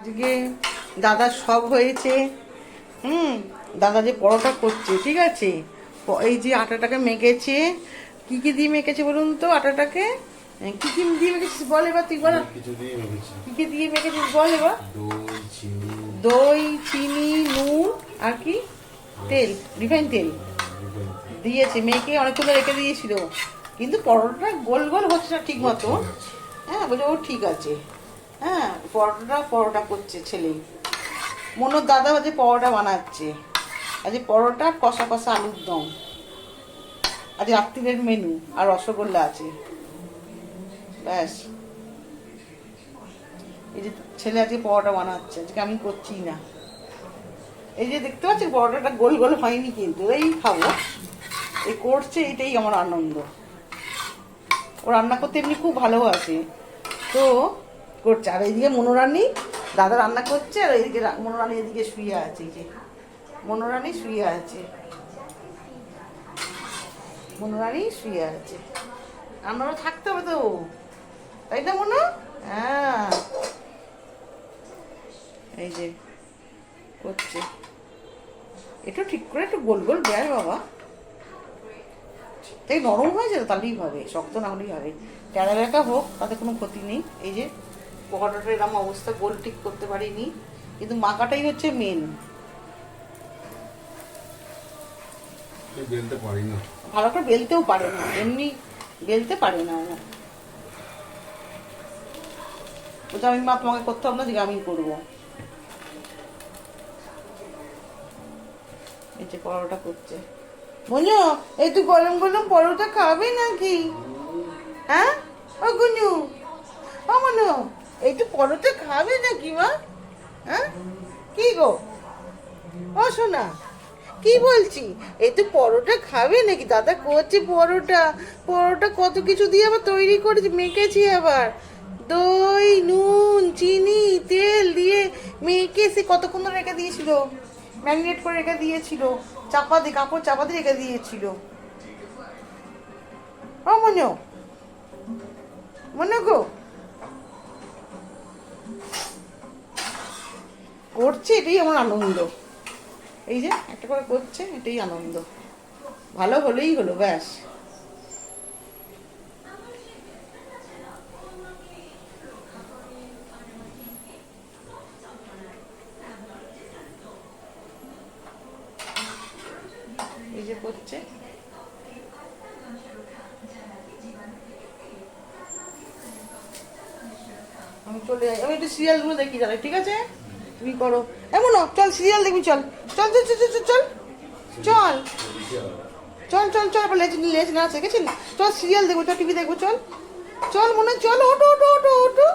আজকে দাদা সব হয়েছে হুম দাদা যে পরোটা করছে ঠিক আছে? এই যে আটাটাকে মেখেছে কি কি দিয়ে মেখেছে বলুন তো আটাটাকে? কি কি দিয়ে মেখেছিস বল এবার তুই বল। কি কি দিয়ে মেখেছিস বল এবার। দই চিনি। নুন আর কি? তেল রিফাইন তেল। দিয়েছে মেয়েকে অনেকক্ষণ ধরে রেখে দিয়েছিল। কিন্তু পরোটা গোল গোল হচ্ছে না ঠিক মতো। হ্যাঁ বলে ও ঠিক আছে। হ্যাঁ পরোটাটা পরোটা করছে ছেলে। মনোর দাদা হচ্ছে পরোটা বানাচ্ছে। আজকে পরোটা, কষা কষা আলুর দম। আজ রাত্রিরের মেনু আর রসগোল্লা আছে। ব্যাস। এই যে ছেলে আজকে পরোটা বানাচ্ছে, আজকে আমি করছি না। এই যে দেখতে পাচ্ছি পরোটাটা গোল গোল হয়নি কিন্তু, এই খাব। এই করছে এটাই আমার আনন্দ। ও রান্না করতে এমনি খুব ভালোবাসে। তো করছে। আর এইদিকে মনোরানী দাদা রান্না করছে, আর এইদিকে মনোরানী এদিকে শুয়ে আছে, এই যে। মনোরানী শুয়ে আছে। মনোরানী শুয়ে আছে। আমারও থাকতে হবে তো। তাই না মনো? হ্যাঁ। এই যে, করছে। একটু ঠিক করে একটু গোল গোল দেয় বাবা। তাই নরম হয়ে যাবে তাহলেই হবে, শক্ত না হলেই হবে। টেরা বেঁকা হোক তাতে কোনো ক্ষতি নেই। এই যে পকোড়াটা এরকম অবস্থা গোল ঠিক করতে পারিনি। কিন্তু মাখাটাই হচ্ছে মেন বেলতে পারি না। ভালো করে বেলতেও পারে না। এমনি বেলতে পারে না ও বলছে আমি মা তোমাকে করতে হবে না আমি করব। এই যে পরোটা করছে। বুঝো এই তুই গরম গরম পরোটা খাবে নাকি? হ্যাঁ? ও গুনু ও মনু তুই পরোটা খাবে নাকি মা? হ্যাঁ? কি গো? ও শোনা কি বলছি? এই তো পরোটা খাবে নাকি? দাদা করছে পরোটা। পরোটা কত কিছু দিয়ে আবার তৈরি করেছি, মেখেছি আবার। দই, নুন, চিনি, তেল দিয়ে মেখে সে কতক্ষণ রেখে দিয়েছিল? ম্যারিনেট করে রেখে দিয়েছিল। চাপা দিয়ে, কাপড় চাপা দিয়ে রেখে দিয়েছিল। ও মনে মনে গো করছে এটাই আমার আনন্দ। এই যে একটা করে করছে এটাই আনন্দ। ভালো হলেই হলো, ব্যাস। এই যে করছে। আমি চলে যাই। আমি একটু সিরিয়ালগুলো দেখি তাহলে ঠিক আছে? তুমি করো। এমন চল সিরিয়াল দেখবি, চল। চল চল চল চল চল চল। চল চল চল লেজ লেজ না শিখেছেন চল সিরিয়াল দেখব, চল টিভি দেখব, চল। চল, মনে চল ওটো ওটো ওটো ওটো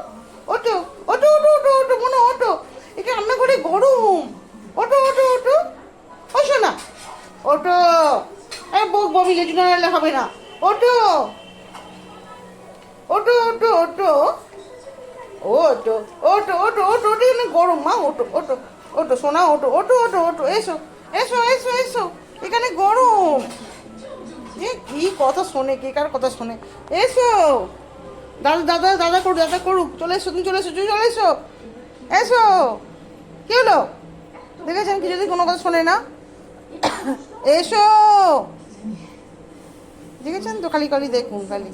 ওটো ওটো ওটো ওটো ওটো মনে ওটো একে রান্নাঘরে গরম। ওটো ওটো ওটো ও, শোনা। ওটো এ, বক, বমি, লেজু না হবে না। ওটো ওটো ওটো ওটো ওটো ওটো ওটো ওটো ওটো এখানে গরম, মা, ওটো ওটো ওটো, সোনা, ওটো ওটো ওটো ওটো, এসো এসো এসো এসো, এখানে গরম। এ, কি কথা শোনে, কে কার কথা শোনে? এসো। দাদা দাদা দাদা করুক দাদা করুক, চলে এসো, তুমি চলে এসো, তুমি চলে এসো। এসো। কি হলো? দেখেছেন কি যদি কোনো কথা শোনে না? এসো। দেখেছেন তো? খালি খালি দেখুন, খালি।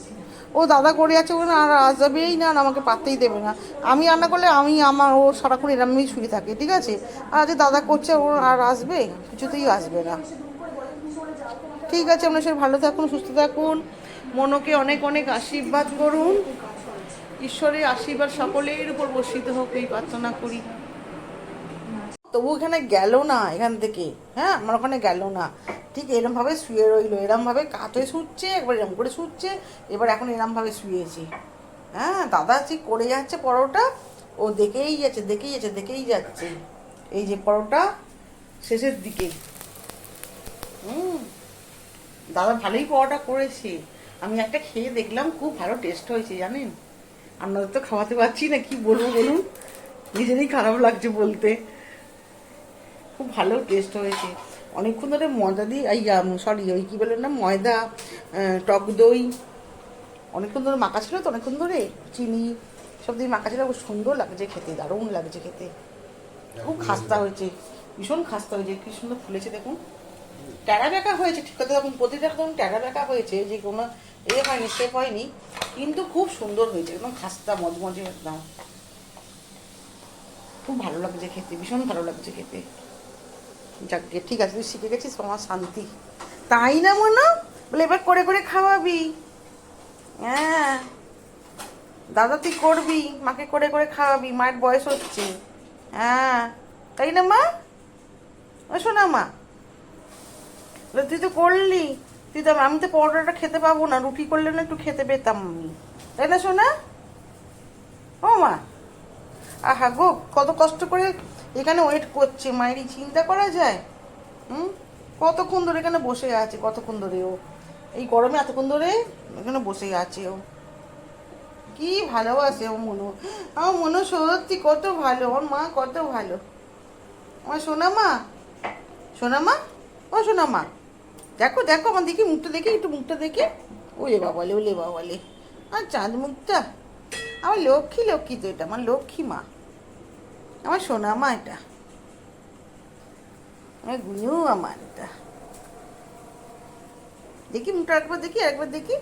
ও দাদা করে আছে না আর আসবেই না আমাকে পাত্তেই দেবে না। আমি রান্না করলে আমি আমার, ও সারাক্ষণ এরমই শুয়ে থাকে, ঠিক আছে? আর যে দাদা করছে, ও আর আসবে? কিছুতেই আসবে না। ঠিক আছে আপনার সবাই ভালো থাকুন, সুস্থ থাকুন। মনকে অনেক অনেক আশীর্বাদ করুন। ঈশ্বরের আশীর্বাদ সকলের উপর বর্ষিত হোক, এই প্রার্থনা করি। তবু এখানে গেল না, এখান থেকে। হ্যাঁ আমার ওখানে গেল না। ঠিক এরমভাবে শুয়ে রইল এরমভাবে কাতে শুচ্ছে, একবার এরম করে শুচ্ছে, এবার এখন এরমভাবে শুয়েছে। হ্যাঁ দাদা যে করে যাচ্ছে পরোটা, ও দেখেই যাচ্ছে দেখেই যাচ্ছে দেখেই যাচ্ছে। এই যে পরোটা, শেষের দিকে। হুম, দাদা ভালোই পরোটা করেছে। আমি একটা খেয়ে দেখলাম, খুব ভালো টেস্ট হয়েছে, জানেন? আপনাদের তো খাওয়াতে পারছি না, কি বলব বলুন? নিজেরই খারাপ লাগছে বলতে। খুব ভালো টেস্ট হয়েছে। অনেকক্ষণ ধরে ময়দা দিয়ে, এই সরি ওই কী বলে না ময়দা টক দই, অনেকক্ষণ ধরে মাখা ছিল তো, অনেকক্ষণ ধরে চিনি, সব দিয়ে মাখা ছিল, খুব সুন্দর লাগছে খেতে, দারুণ লাগছে খেতে। খুব খাস্তা হয়েছে, ভীষণ খাস্তা হয়েছে, কি সুন্দর ফুলেছে দেখুন। ট্যাড়া ব্যাকা হয়েছে, ঠিক কথা দেখুন প্রতিটা একদম ট্যাড়া ব্যাকা হয়েছে, যে কোনো এ হয়নি শেপ হয়নি, কিন্তু খুব সুন্দর হয়েছে, একদম খাস্তা, মজমজে একদম। খুব ভালো লাগছে খেতে, ভীষণ ভালো লাগছে খেতে। যাক, ঠিক আছে, তুই শিখে গেছিস আমার শান্তি। তাই না, মনে? বলে, এবার করে করে খাওয়াবি। হ্যাঁ। দাদা, তুই করবি। মাকে করে করে খাওয়াবি। মায়ের বয়স হচ্ছে। হ্যাঁ। তাই না, মা? ও, শোনা, মা। তুই তো করলি। তুই তো, আমি তো পরোটাটা খেতে পাবো না। রুটি করলে না একটু খেতে পেতাম আমি। তাই না, শোনা? ও, মা। আহা গো, কত কষ্ট করে এখানে ওয়েট করছে, মায়েরই চিন্তা করা যায়। হুম? কতক্ষণ ধরে এখানে বসে আছে, কতক্ষণ ধরে ও? এই গরমে এতক্ষণ ধরে এখানে বসে আছে ও। কি ভালোবাসে ও মনো। আমার মনো সত্যি কত ভালো ওর মা কত ভালো। আমার সোনা মা সোনা মা ও সোনা মা দেখো দেখো, আমার দেখি মুখটা দেখি, একটু মুখটা দেখে। ওলে বাবালে ওলে বাবালে। আর চাঁদ মুখটা। আমার লক্ষ্মী লক্ষ্মী তো এটা, আমার লক্ষ্মী মা। আমার সোনা মা এটা। আমার গুনু আমার এটা। দেখি মুখটা একবার দেখি একবার দেখি।